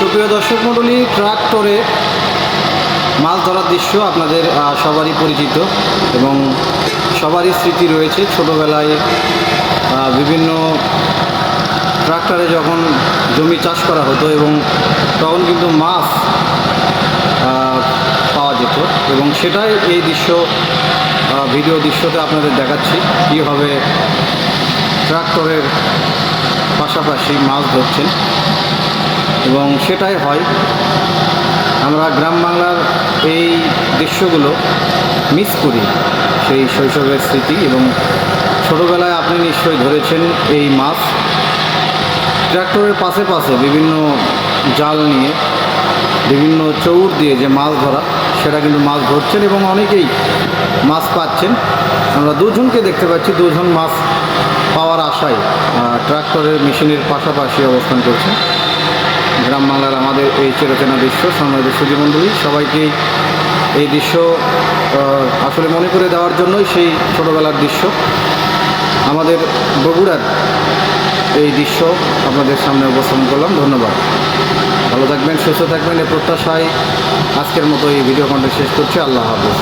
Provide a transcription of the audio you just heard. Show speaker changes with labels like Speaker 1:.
Speaker 1: সুপ্রিয় দর্শক মণ্ডলী, ট্রাক্টরে মাছ ধরার দৃশ্য আপনাদের সবারই পরিচিত এবং সবারই স্মৃতি রয়েছে। ছোটোবেলায় বিভিন্ন ট্রাক্টরে যখন জমি চাষ করা হতো এবং তখন কিন্তু মাছ পাওয়া যেত এবং সেটাই এই দৃশ্য ভিডিও দৃশ্যতে আপনাদের দেখাচ্ছি। কীভাবে ট্রাক্টরের পাশাপাশি মাছ ধরছেন। এবং সেটাই হয়। আমরা গ্রাম বাংলার এই দৃশ্যগুলো মিস করি, সেই শৈশবের স্মৃতি এবং ছোটোবেলায় আপনি নিশ্চয়ই ধরেছেন এই মাছ। ট্র্যাক্টরের পাশে পাশে বিভিন্ন জাল নিয়ে, বিভিন্ন চৌর দিয়ে যে মাছ ধরা, সেটা কিন্তু মাছ ধরছেন এবং অনেকেই মাছ পাচ্ছেন। আমরা দুজনকে দেখতে পাচ্ছি, দুজন মাছ পাওয়ার আশায় ট্রাক্টরের মেশিনের পাশাপাশি অবস্থান করছেন। গ্রাম বাংলার আমাদের এই চেরোচেনা দৃশ্য সম্মানিত সুধীমণ্ডলী সবাইকে এই দৃশ্য আসলে মনে করে দেওয়ার জন্যই সেই ছোটোবেলার দৃশ্য। আমাদের বগুড়ার এই দৃশ্য আপনাদের সামনে উপস্থাপন করলাম। ধন্যবাদ। ভালো থাকবেন, সুস্থ থাকবেন, এ প্রত্যাশায় আজকের মতো এই ভিডিও কন্টেন্ট শেষ করছি। আল্লাহ হাফিজ।